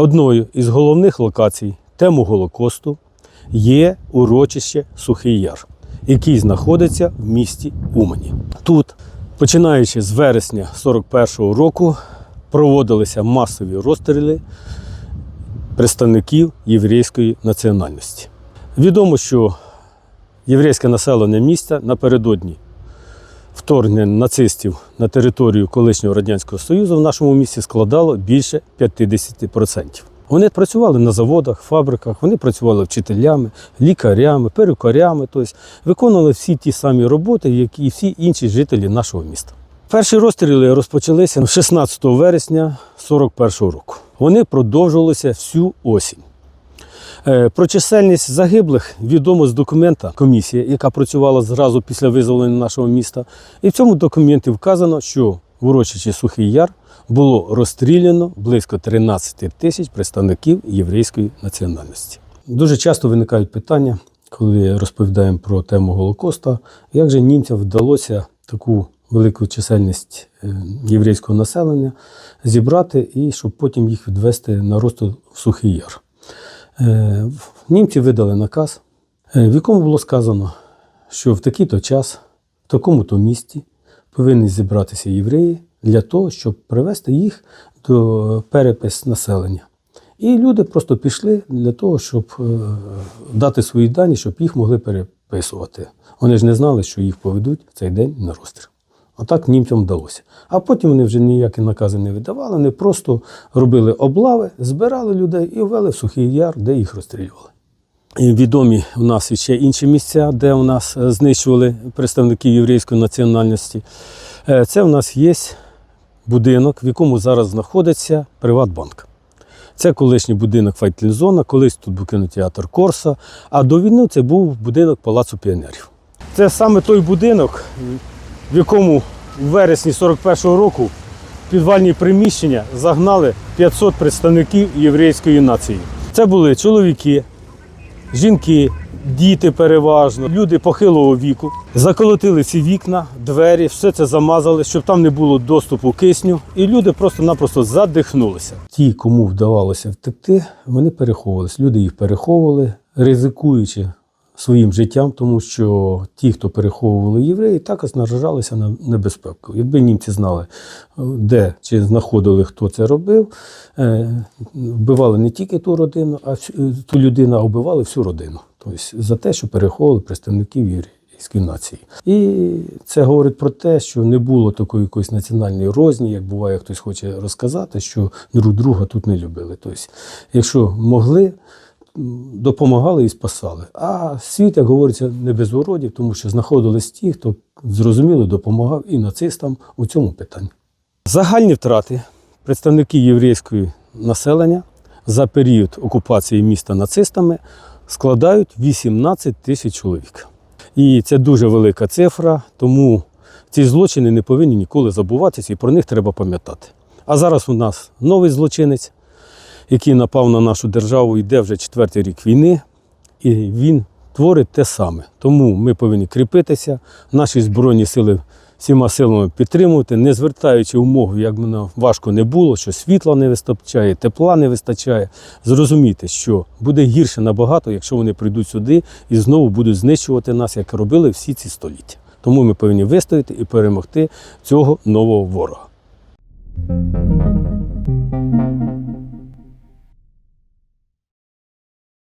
Одною із головних локацій тему Голокосту є урочище Сухий Яр, який знаходиться в місті Умані. Тут, починаючи з вересня 41-го року, проводилися масові розстріли представників єврейської національності. Відомо, що єврейське населення міста напередодні вторгнення нацистів на територію колишнього Радянського Союзу в нашому місті складало більше 50%. Вони працювали на заводах, фабриках, вони працювали вчителями, лікарями, перукарями, тобто виконували всі ті самі роботи, які і всі інші жителі нашого міста. Перші розстріли розпочалися 16 вересня 41 року. Вони продовжувалися всю осінь. Е, Про чисельність загиблих відомо з документа комісії, яка працювала зразу після визволення нашого міста. І в цьому документі вказано, що в урочищі Сухий Яр було розстріляно близько 13 тисяч представників єврейської національності. Дуже часто виникають питання, коли розповідаємо про тему Голокоста, як же німцям вдалося таку велику чисельність е, єврейського населення зібрати і щоб потім їх відвести на росту в Сухий Яр. Е, Німці видали наказ, е, в якому було сказано, що в такий-то час, в такому-то місті повинні зібратися євреї для того, щоб привести їх до перепис населення. І люди просто пішли для того, щоб е, дати свої дані, щоб їх могли переписувати. Вони ж не знали, що їх поведуть в цей день на розстріл. Отак німцям вдалося. А потім вони вже ніякі накази не видавали, вони просто робили облави, збирали людей і ввели в сухий яр, де їх розстрілювали. І відомі у нас ще інші місця, де у нас е, знищували представників єврейської національності. Е, Це у нас є будинок, в якому зараз знаходиться Приватбанк. Це колишній будинок Файтлізона, колись тут був кінотеатр Корса, а до війни це був будинок Палацу піонерів. Це саме той будинок, в якому в вересні 41-го року підвальні приміщення загнали 500 представників єврейської нації. Це були чоловіки, жінки, діти переважно, люди похилого віку. Заколотили ці вікна, двері, все це замазали, щоб там не було доступу кисню, і люди просто-напросто задихнулися. Ті, кому вдавалося втекти, вони переховувалися. Люди їх переховували, ризикуючи своїм життям, тому що ті, хто переховували євреї, також наражалися на небезпеку. Якби німці знали, де чи знаходили, хто це робив, е, вбивали не тільки ту родину, а ту людину, а вбивали всю родину. Тобто за те, що переховували представників єврейської нації. І це говорить про те, що не було такої якоїсь національної розні, як буває, хтось хоче розказати, що друг друга тут не любили. Тобто, якщо могли, допомагали і спасали. А світ, як говориться, не без уродів, тому що знаходились ті, хто зрозуміло допомагав і нацистам у цьому питанні. Загальні втрати представників єврейської населення за період окупації міста нацистами складають 18 тисяч чоловік. І це дуже велика цифра, тому ці злочини не повинні ніколи забуватися, і про них треба пам'ятати. А зараз у нас новий злочинець, який напав на нашу державу, йде вже четвертий рік війни, і він творить те саме. Тому ми повинні кріпитися, наші збройні сили всіма силами підтримувати, не звертаючи умов, як би нам важко не було, що світла не вистачає, тепла не вистачає. Зрозуміти, що буде гірше набагато, якщо вони прийдуть сюди і знову будуть знищувати нас, як робили всі ці століття. Тому ми повинні вистояти і перемогти цього нового ворога.